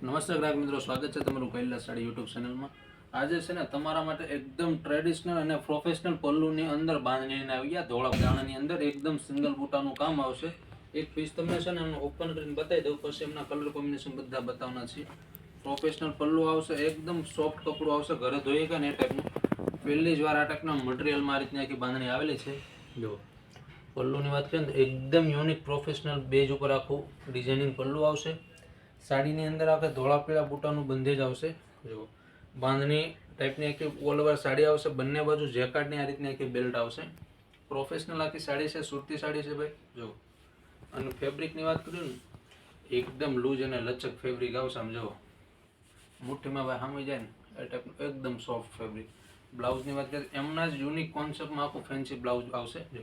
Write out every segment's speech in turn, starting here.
નમસ્તે ગ્રાહક મિત્રો, સ્વાગત છે તમારું કૈલાસ સાડી યુટ્યુબ ચેનલમાં આજે છે ને તમારા માટે એકદમ ટ્રેડિશનલ અને પ્રોફેશનલ પલ્લુની અંદર બાંધણીને આવી ગયા. ધોળા દાણાની અંદર એકદમ સિંગલ બુટાનું કામ આવશે. એક પીસ તમને છે ને એનું ઓપન કરીને બતાવી દઉં. પછી એમના કલર કોમ્બિનેશન બધા બતાવવાના છે પ્રોફેશનલ પલ્લુ આવશે, એકદમ સોફ્ટ કપડું આવશે. ઘરે ધોઈ કે ને એ ટાઈપનું પહેલી જ વાર આ ટાઈપના મટીરિયલમાં આ રીતની આખી બાંધણી આવેલી છે. જો પલ્લુની વાત કરીએ ને એકદમ યુનિક પ્રોફેશનલ બેજ ઉપર આખું ડિઝાઇનિંગ પલ્લું આવશે. સાડીની અંદર આપણે ધોળા પીળા બુટાનું બંધેજ આવશે. જો બાંધણી ટાઈપની આખી ઓલ ઓવર સાડી આવશે. બંને બાજુ જેકાર્ડની આ રીતની આખી બેલ્ટ આવશે. પ્રોફેશનલ આખી સાડી છે, સુરતી સાડી છે ભાઈ. જો અને ફેબ્રિકની વાત કરીએ ને, એકદમ લૂઝ અને લચક ફેબ્રિક આવશે, આમ જુઓ. મુઠ્ઠીમાં ભાઈ સામે જાય ને, એ ટાઈપનું એકદમ સોફ્ટ ફેબ્રિક બ્લાઉઝની વાત કરીએ એમના જ યુનિક કોન્સેપ્ટમાં આખું ફેન્સી બ્લાઉઝ આવશે. જો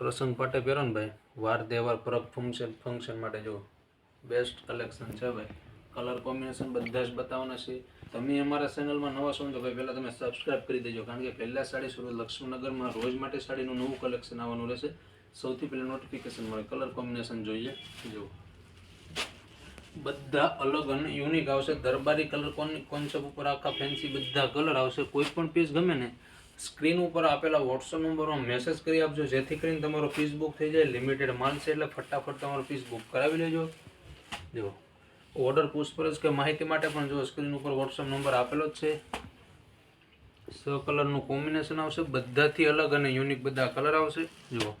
પ્રસંગ પાટે પહેરો ને ભાઈ વાર તહેવાર પરબ ફંક્શન ફંક્શન માટે જો બેસ્ટ કલેક્શન છે ભાઈ. કલર કોમ્બિનેશન બધા જ બતાવવાના છે. તમે અમારા ચેનલમાં નવા છો તો ભાઈ પહેલાં તમે સબસ્ક્રાઇબ કરી દેજો, કારણ કે પહેલાં સાડી સુરત લક્ષ્મીનગરમાં રોજ માટે સાડીનું નવું કલેક્શન આવવાનું રહેશે. સૌથી પહેલાં નોટિફિકેશન મળે. કલર કોમ્બિનેશન જોઈએ. જો બધા અલગ અને યુનિક આવશે. દરબારી કલર કોન્સેપ્ટ ઉપર આખા ફેન્સી બધા કલર આવશે. કોઈ પણ પીસ ગમે ને સ્ક્રીન ઉપર આપેલા વોટ્સઅપ નંબરમાં મેસેજ કરી આપજો. જેથી કરીને તમારો પીસ બુક થઈ જાય. લિમિટેડ માલ છે એટલે ફટાફટ તમારો પીસ બુક કરાવી લેજો. જો ઓર્ડર પૂછપરછ કે માહિતી માટે પણ જો સ્ક્રીન ઉપર વોટ્સઅપ નંબર આપેલો જ છે. સ કલરનું કોમ્બિનેશન આવશે, બધાથી અલગ અને યુનિક બધા કલર આવશે. જુઓ,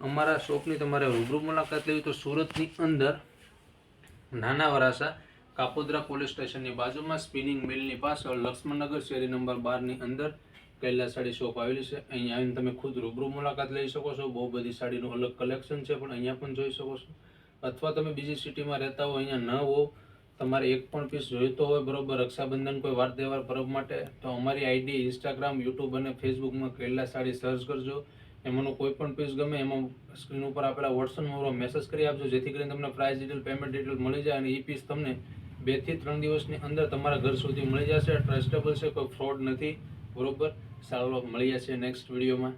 અમારા શોપની તમારે રૂબરૂ મુલાકાત લેવી તો સુરતની અંદર નાના વરાસા કાપોદ્રા પોલીસ સ્ટેશનની બાજુમાં સ્પિનિંગ મિલની પાછળ લક્ષ્મણનગર શેરી નંબર બારની અંદર કૈલાસ સાડી શોપ આવેલી છે. અહીંયા આવીને તમે ખુદ રૂબરૂ મુલાકાત લઈ શકો છો. બહુ બધી સાડીનું અલગ કલેક્શન છે, પણ અહીંયા પણ જોઈ શકો છો. અથવા તમે બીજી સિટીમાં રહેતા હો, અહીંયા ન હો, તમારે એક પણ પીસ જોઈતો હોય, બરોબર, રક્ષાબંધન કોઈ વાર તહેવાર પરબ માટે, તો અમારી આઈડી ઇન્સ્ટાગ્રામ યુટ્યુબ અને ફેસબુકમાં કૈલાસ સાડી સર્ચ કરજો. એમાંનો કોઈ પણ પીસ ગમે, એમાં સ્ક્રીન ઉપર આપેલા વોટ્સઅપ નંબરો મેસેજ કરી આપજો, જેથી કરીને તમને પ્રાઇસ ડિટેલ પેમેન્ટ ડિટેલ મળી જાય અને એ પીસ તમને બેથી ત્રણ દિવસની અંદર તમારા ઘર સુધી મળી જશે. ટ્રસ્ટેબલ છે, કોઈ ફ્રોડ નથી, બરોબર? સારો મળી જશે નેક્સ્ટ વિડીયોમાં